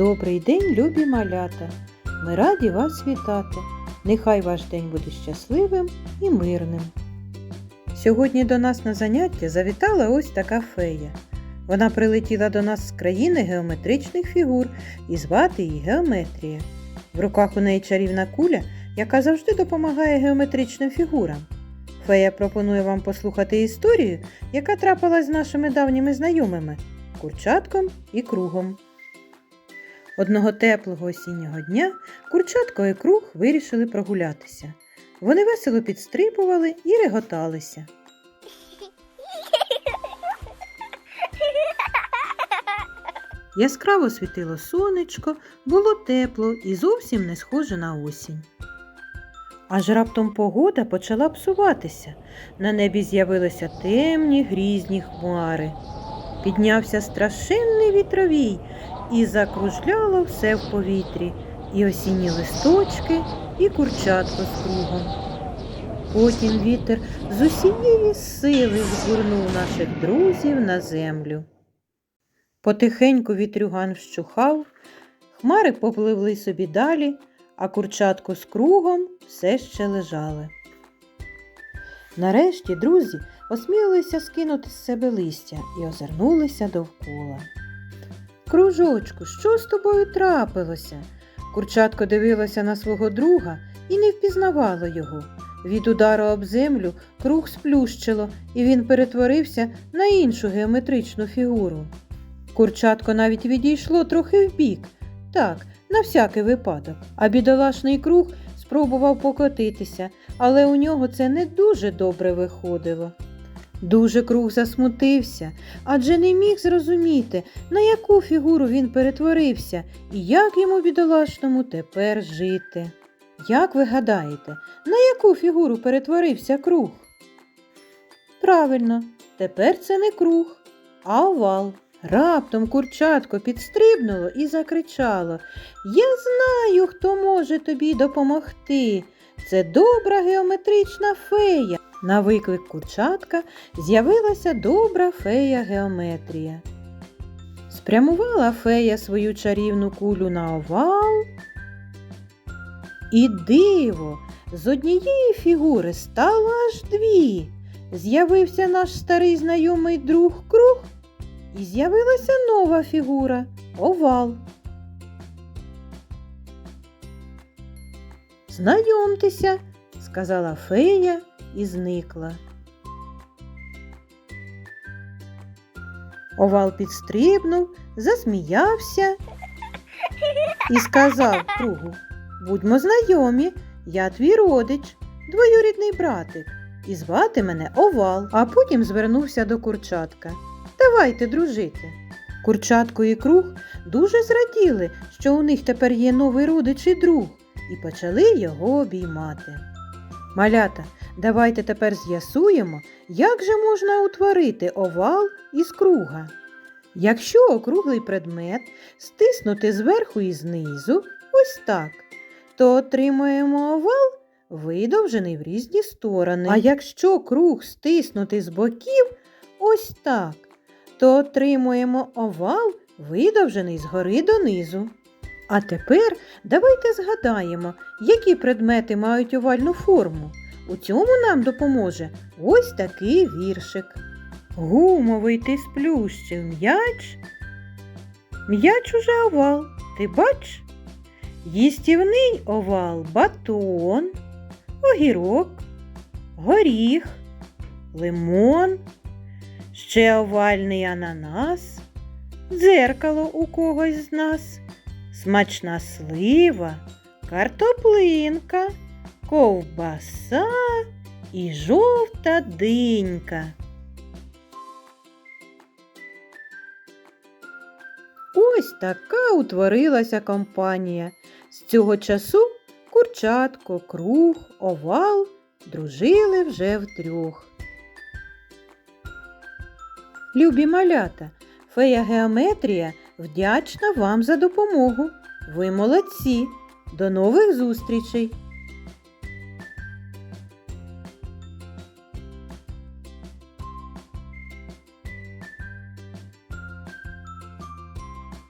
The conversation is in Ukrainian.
Добрий день, любі малята! Ми раді вас вітати. Нехай ваш день буде щасливим і мирним. Сьогодні до нас на заняття завітала ось така фея. Вона прилетіла до нас з країни геометричних фігур і звати її Геометрія. В руках у неї чарівна куля, яка завжди допомагає геометричним фігурам. Фея пропонує вам послухати історію, яка трапилась з нашими давніми знайомими курчатком і кругом. Одного теплого осіннього дня курчатко і круг вирішили прогулятися. Вони весело підстрибували і реготалися. Яскраво світило сонечко, було тепло і зовсім не схоже на осінь. Аж раптом погода почала псуватися. На небі з'явилися темні грізні хмари. Піднявся страшенний вітровій і закружляло все в повітрі, і осінні листочки, і курчатко з кругом. Потім вітер з усієї сили згорнув наших друзів на землю. Потихеньку вітрюган вщухав, хмари попливли собі далі, а курчатко з кругом все ще лежали. Нарешті друзі осмілилися скинути з себе листя і озирнулися довкола. Кружочку, що з тобою трапилося? Курчатко дивилося на свого друга і не впізнавало його. Від удару об землю круг сплющило, і він перетворився на іншу геометричну фігуру. Курчатко навіть відійшло трохи вбік, так, на всякий випадок, а бідолашний круг спробував покотитися, але у нього це не дуже добре виходило. Дуже круг засмутився, адже не міг зрозуміти, на яку фігуру він перетворився і як йому бідолашному тепер жити. Як ви гадаєте, на яку фігуру перетворився круг? Правильно, тепер це не круг, а овал. Раптом курчатко підстрибнуло і закричало Я знаю, хто може тобі допомогти. Це добра геометрична фея. На виклик курчатка з'явилася добра фея геометрія. Спрямувала фея свою чарівну кулю на овал. І диво, з однієї фігури стало аж дві. З'явився наш старий знайомий друг круг, і з'явилася нова фігура овал. Знайомтеся, сказала фея і зникла. Овал підстрибнув, засміявся і сказав кругу Будьмо знайомі, я твій родич, двоюрідний братик, і звати мене Овал, а потім звернувся до курчатка. Давайте дружити. Курчатко і круг дуже зраділи, що у них тепер є новий родич і друг, і почали його обіймати. Малята, давайте тепер з'ясуємо, як же можна утворити овал із круга. Якщо округлий предмет стиснути зверху і знизу, ось так, то отримуємо овал, видовжений в різні сторони. А якщо круг стиснути з боків, ось так, то отримуємо овал, видовжений згори донизу. А тепер давайте згадаємо, які предмети мають овальну форму. У цьому нам допоможе ось такий віршик. Гумовий ти сплющив м'яч. М'яч уже овал, ти бач? Їстівний овал батон, огірок, горіх, лимон, ще овальний ананас, дзеркало у когось з нас, смачна слива, картоплинка, ковбаса і жовта динька. Ось така утворилася компанія. З цього часу курчатко, круг, овал дружили вже втрьох. Любі малята, фея геометрія вдячна вам за допомогу. Ви молодці. До нових зустрічей!